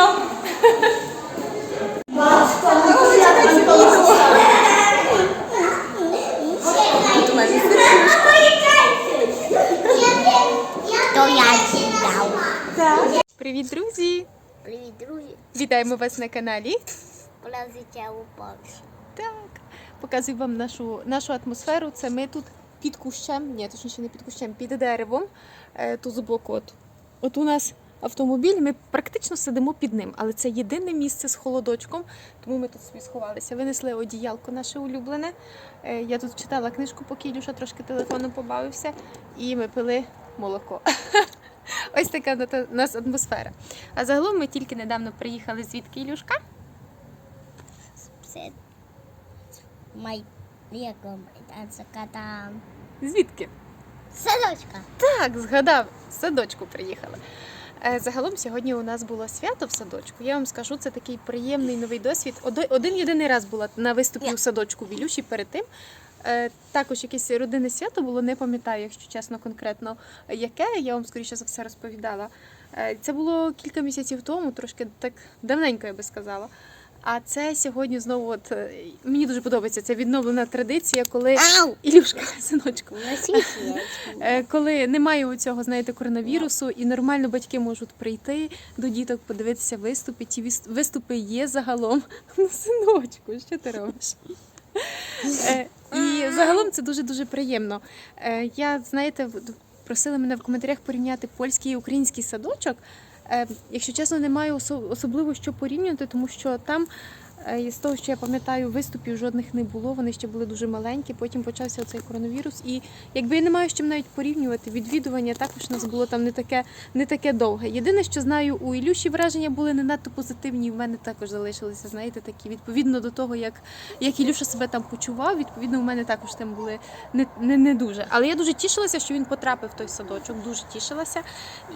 Сідав. Привіт, друзі! Привіт, друзі. Вітаємо вас на каналі. Так, показую вам нашу, нашу атмосферу. Це ми тут під кущем, ні, точніше не під кущем, під деревом. Е, Тут збоку. От, от у нас автомобіль, ми практично сидимо під ним, але це єдине місце з холодочком, тому ми тут собі сховалися. Винесли одіялко наше улюблене. Е, Я тут читала книжку, поки Ілюша трошки телефоном побавився, і ми пили молоко. Ось така у нас атмосфера. А загалом ми тільки недавно приїхали звідки Ілюшка? Звідки? садочка. Так, згадав, з садочку приїхали. Е, Загалом сьогодні у нас було свято в садочку. Я вам скажу, це такий приємний новий досвід. Один єдиний раз була на виступі у садочку в Ілюші перед тим. Е, Також якесь родинне свято було, не пам'ятаю, якщо чесно, конкретно яке. Я вам скоріше за все розповідала. Е, Це було кілька місяців тому, трошки так давненько, я би сказала. А це сьогодні знову, от е, мені дуже подобається ця відновлена традиція, коли Ау! Ілюшка, синочку, Е, коли немає у цього, знаєте, коронавірусу, і нормально батьки можуть прийти до діток, подивитися виступи. Ті виступи є загалом. Ну, синочку, що ти робиш? Е, І загалом це дуже дуже приємно. Я, знаєте, просили мене в коментарях порівняти польський і український садочок. Е, Якщо чесно, не маю особливо що порівнювати, тому що там. Е, З того, що я пам'ятаю, виступів жодних не було. Вони ще були дуже маленькі. Потім почався цей коронавірус. І якби я не маю з чим навіть порівнювати, відвідування також у нас було там не таке, не таке довге. Єдине, що знаю, у Ілюші враження були не надто позитивні. і В мене також залишилися, знаєте, такі відповідно до того, як, як Ілюша себе там почував. Відповідно, у мене також там були не, не, не дуже. Але я дуже тішилася, що він потрапив в той садочок. Дуже тішилася.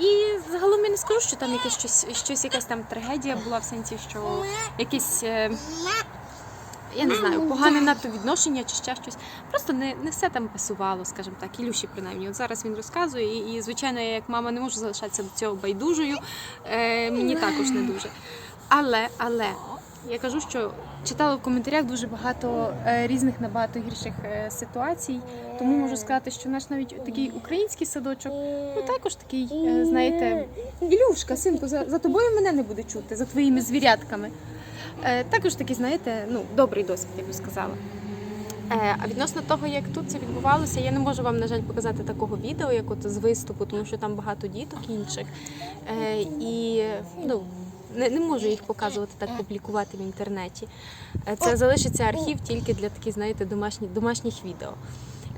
І загалом я не скажу, що там якесь щось, щось якась там трагедія була в сенсі, що якесь. Я не знаю, погане надто відношення чи ще щось. Просто не, не все там пасувало, скажімо так, Ілюші принаймні. От зараз він розказує, і, і звичайно, я як мама не можу залишатися до цього байдужою. Е, мені також не дуже. Але, але я кажу, що читала в коментарях дуже багато е, різних набагато гірших е, ситуацій. Тому можу сказати, що наш навіть такий український садочок, ну також такий, е, знаєте, Ілюшка, синку, за, за тобою мене не буде чути, за твоїми звірятками. Е, також такий, знаєте, ну, добрий досвід, я би сказала. Е, А відносно того, як тут це відбувалося, я не можу вам, на жаль, показати такого відео, як от з виступу, тому що там багато діток інших. Е, І ну, не, не можу їх показувати так, публікувати в інтернеті. Це залишиться архів тільки для таких, знаєте, домашніх, домашніх відео.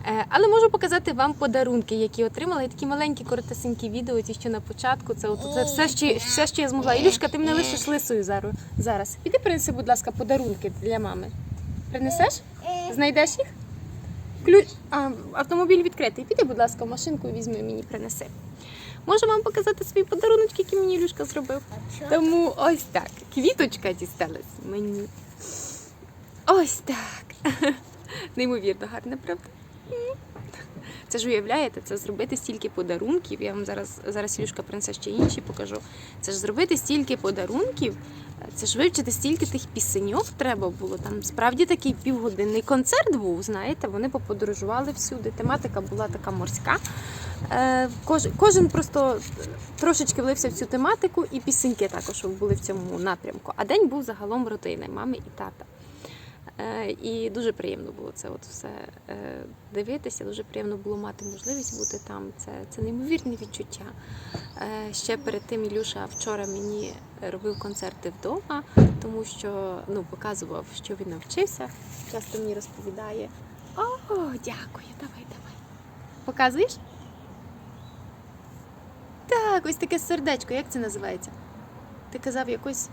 Е, Але можу показати вам подарунки, які отримала. І такі маленькі, коротесенькі відео, ті, що на початку. Це, от, це все, що, все, що я змогла. Ілюшка, ти мене лишиш лисою зараз. зараз. Піди принеси, будь ласка, подарунки для мами. Принесеш? Знайдеш їх? Ключ... А, автомобіль відкритий. Піди, будь ласка, в машинку візьми мені принеси. Можу вам показати свої подарунки, які мені Ілюшка зробив. Тому ось так. Квіточка дісталась мені. Ось так. Неймовірно гарне, правда? Це ж уявляєте, це зробити стільки подарунків. Я вам зараз зараз Ілюшка принесе ще інші покажу. Це ж зробити стільки подарунків, це ж вивчити стільки тих пісеньок треба було. Там справді такий півгодинний концерт був. Знаєте, вони поподорожували всюди. Тематика була така морська. Е, кож, кожен просто трошечки влився в цю тематику, і пісеньки також були в цьому напрямку. А день був загалом родини, мами і тата. Е, І дуже приємно було це от все е, дивитися. Дуже приємно було мати можливість бути там. Це, це неймовірне відчуття. Е, Ще перед тим Ілюша вчора мені робив концерти вдома, тому що ну, показував, що він навчився. Часто мені розповідає. О, дякую, давай, давай. Показуєш? Так, ось таке сердечко, як це називається? Ти казав якось.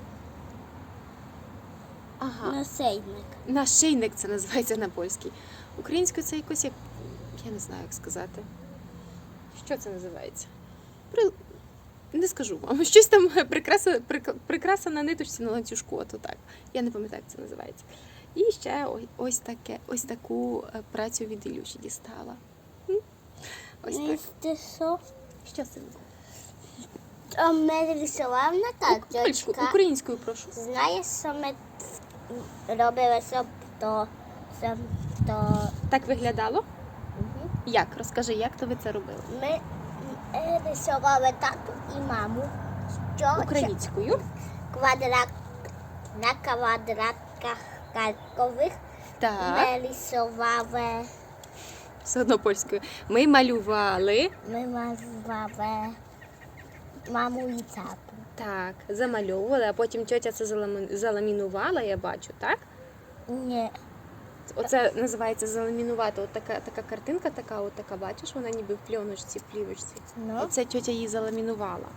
Ага. Насейник. Нашийник це називається на польській. Українською це якось як. Я не знаю, як сказати. Що це називається? При... Не скажу вам. Щось там прикраса, прик- прикраса на ниточці на ланцюжку, ото так. Я не пам'ятаю, як це називається. І ще ось, таке, ось таку е, працю від Ілюші дістала. Ось так. Що? Що синку? То ми рисував на Польську, українською прошу. Знаєш, що щоб то, щоб то Так виглядало? Мгм. Як? Розкажи, як то ви це робили? ми е, рисували тату і маму. Що Українською. квадрат на квадратках карткових Так. ми рисували, Все одно польською. Ми малювали. ми малювали маму і тату. Так, замальовували, а потім тьотя це заламінувала, я бачу, так? Ні, Оце називається заламінувати. От така, така картинка, така, от така, бачиш, вона ніби в пльоночці, в плівочці. ну, Оце тьотя її заламінувала.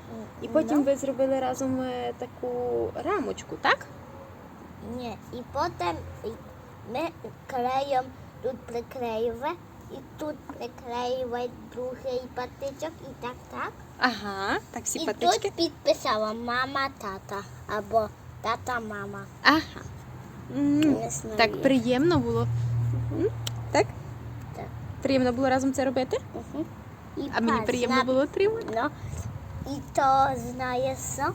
І ну, потім ви зробили разом е, таку рамочку, так? Ні, і потім ми клеєм тут приклеювали, і тут приклеювали другий патичок, і так, так. Ага, так всі і патички. тут підписала мама, тата або тата, мама. Ага. М, Не знаю. Так приємно було. М, Так? Так. Приємно було разом це робити? Мгм. І А мені пас приємно на- було отримати. Ну, і то знаєш, що?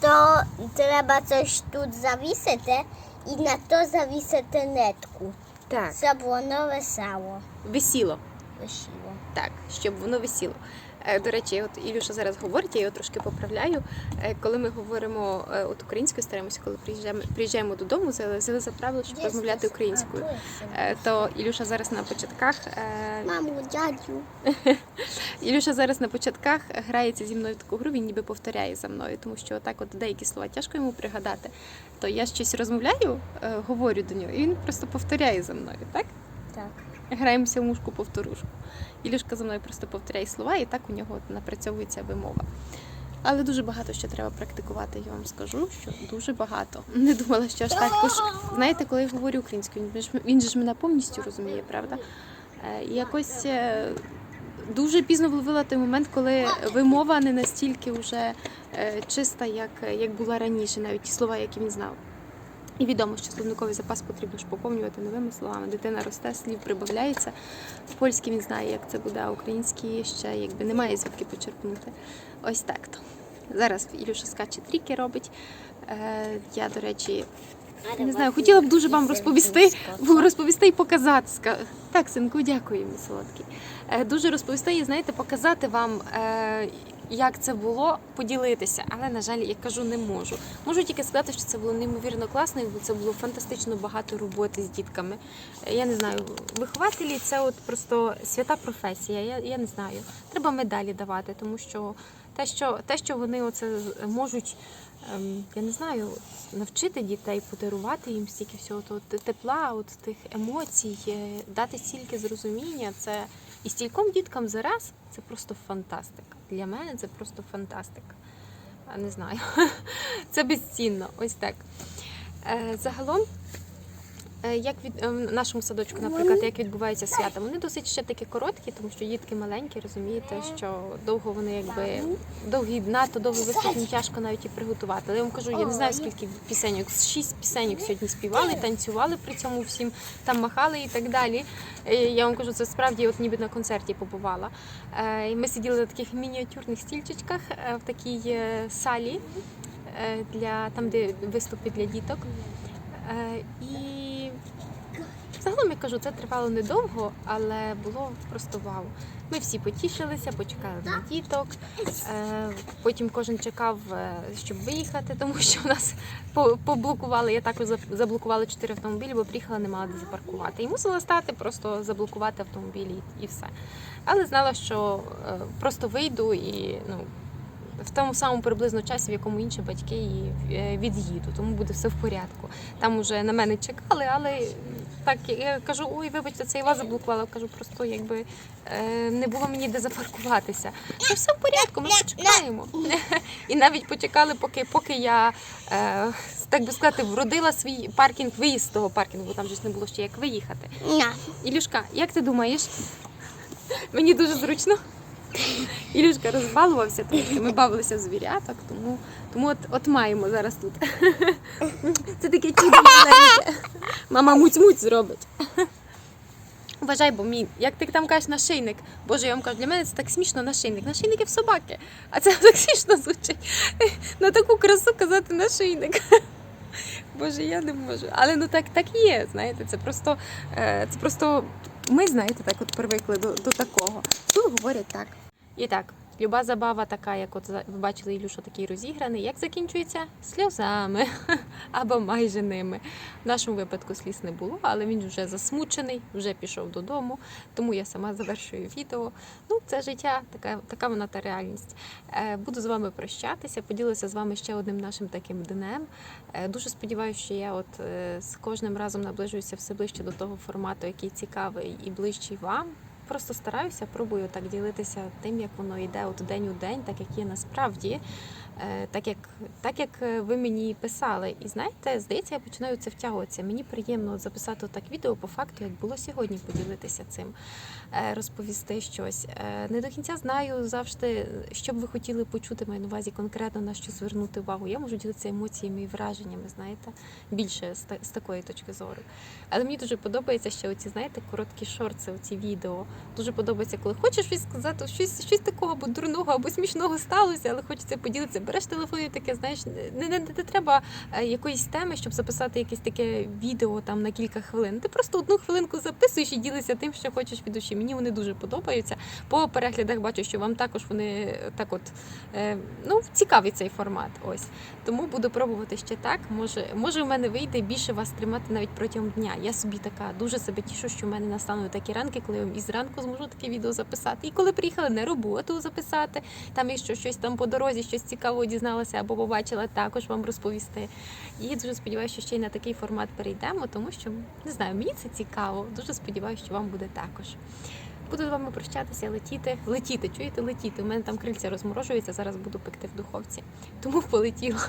то треба щось тут завісити і на то завісити нитку, Так. щоб воно весело. Висіло. Висіло. Так, щоб воно висіло. Е, До речі, от Ілюша зараз говорить, я його трошки поправляю. Е, Коли ми говоримо е, от українською, стараємося, коли приїжджаємо, приїжджаємо додому, взяли взяли за правило, щоб розмовляти українською. То Ілюша зараз на початках. Маму, дядю. Ілюша зараз на початках грається зі мною в таку гру, він ніби повторяє за мною, тому що так от деякі слова тяжко йому пригадати. То я щось розмовляю, говорю до нього, і він просто повторяє за мною, так? Граємося в мушку повторушку. Ілюшка за мною просто повторяє слова, і так у нього напрацьовується вимова. Але дуже багато що треба практикувати, я вам скажу, що дуже багато. Не думала, що аж так. Бо знаєте, коли я говорю українською, він же ж мене повністю розуміє, правда? Е, І якось е, дуже пізно вловила той момент, коли вимова не настільки вже е, чиста, як, як була раніше, навіть ті слова, які він знав. І відомо, що словниковий запас потрібно ж поповнювати новими словами. Дитина росте, слів прибавляється. Польський він знає, як це буде, а український ще якби немає звідки почерпнути. Ось так то. Зараз Ілюша скаче тріки робить. Е, я, до речі, не знаю, хотіла б дуже вам розповісти, розповісти і показати. Так, синку, дякую, мій солодкий. Е, Дуже розповісти і знаєте, показати вам, е, як це було, поділитися. Але, на жаль, я кажу, не можу. Можу тільки сказати, що це було неймовірно класно, і це було фантастично багато роботи з дітками. Е, Я не знаю, вихователі це от просто свята професія. Я, я не знаю. Треба медалі давати, тому що те, що, те, що вони оце можуть. ем, Я не знаю, навчити дітей, подарувати їм стільки всього того т- тепла, от тих емоцій, е, дати стільки зрозуміння. Це і стільком діткам зараз це просто фантастика. Для мене це просто фантастика. Не знаю. Це безцінно. Ось так. Е, Загалом, як від е, в нашому садочку, наприклад, як відбуваються свята, вони досить ще такі короткі, тому що дітки маленькі, розумієте, що довго вони якби довгі надто довгий виступ їм тяжко навіть і приготувати. Але я вам кажу, я не знаю скільки пісеньок, шість пісеньок сьогодні співали, танцювали при цьому всім, там махали і так далі. Е, Я вам кажу, це справді от ніби на концерті побувала. Е, Ми сиділи на таких мініатюрних стільчичках е, в такій е, салі е, для там, де виступи для діток. Е, І загалом я кажу, це тривало недовго, але було просто вау. Ми всі потішилися, почекали на діток. Е, Потім кожен чекав, е, щоб виїхати, тому що в нас поблокували. Я також за- заблокувала чотири автомобілі, бо приїхала, не мала де запаркувати. І мусила стати, просто заблокувати автомобілі і все. Але знала, що е, просто вийду і ну. В тому самому приблизно часі, в якому інші батьки е, від'їду, тому буде все в порядку. Там уже на мене чекали, але так я кажу, ой, вибачте, це вас заблокувала. Кажу, просто якби е, не було мені де запаркуватися. Ну, все в порядку, ми почекаємо. І навіть почекали, поки, поки я, е, так би сказати, вродила свій паркінг, виїзд з того паркінгу, бо там ж не було ще як виїхати. Ілюшка, як ти думаєш? Мені дуже зручно. Ілюшка розбалувався трошки. Ми бавилися в звіряток, тому, тому от, от маємо зараз тут. Це таке чудо. Мама муць-муць зробить. Вважай, бо мій, як ти там кажеш, нашийник. Боже, я вам кажу, для мене це так смішно нашийник. Нашийники в собаки. А це так смішно звучить. На таку красу казати нашийник. Боже, я не можу. Але ну так, так є, знаєте, це просто, е, це просто ми, знаєте, так от привикли до, до такого. Тут говорять так. І так, люба забава така, як от ви бачили Ілюша такий розіграний, як закінчується? Сльозами або майже ними. В нашому випадку сліз не було, але він вже засмучений, вже пішов додому, тому я сама завершую відео. Ну, це життя, така, така вона та реальність. Е, Буду з вами прощатися, поділюся з вами ще одним нашим таким днем. Е, Дуже сподіваюся, що я от е, з кожним разом наближуюся все ближче до того формату, який цікавий і ближчий вам. Просто стараюся, пробую так ділитися тим, як воно йде от день у день, так як є насправді, так як, так як е, ви мені писали. І знаєте, здається, я починаю це втягуватися. Мені приємно записати так відео по факту, як було сьогодні, поділитися цим, е, розповісти щось. Е, Не до кінця знаю завжди, що б ви хотіли почути, маю на увазі конкретно на що звернути увагу. Я можу ділитися емоціями і враженнями, знаєте, більше з такої точки зору. Але мені дуже подобається ще оці, знаєте, короткі шорти, оці відео. Дуже подобається, коли хочеш щось сказати, щось, щось такого або дурного, або смішного сталося, але хочеться поділитися. Береш телефон і таке, знаєш, не, не, не треба е, якоїсь теми, щоб записати якесь таке відео там на кілька хвилин. Ти просто одну хвилинку записуєш і ділишся тим, що хочеш від душі. Мені вони дуже подобаються. По переглядах бачу, що вам також вони е, так от е, ну, цікавий цей формат. Ось. Тому буду пробувати ще так. Може, може, в мене вийде більше вас тримати навіть протягом дня. Я собі така дуже себе тішу, що в мене настануть такі ранки, коли я і зранку зможу таке відео записати. І коли приїхали на роботу записати, там якщо щось там по дорозі, щось цікавого дізналася або побачила, також вам розповісти. І дуже сподіваюся, що ще й на такий формат перейдемо, тому що не знаю, мені це цікаво. Дуже сподіваюся, що вам буде також. Буду з вами прощатися, летіти, летіти, чуєте, летіти. У мене там крильця розморожується, зараз буду пекти в духовці. Тому полетіла.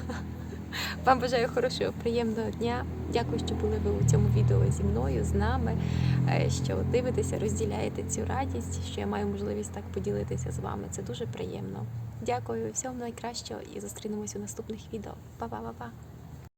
Вам бажаю хорошого, приємного дня. Дякую, що були ви у цьому відео зі мною, з нами, е, що дивитеся, розділяєте цю радість, що я маю можливість так поділитися з вами. Це дуже приємно. Дякую, всього найкращого і зустрінемось у наступних відео. Па-па-па-па!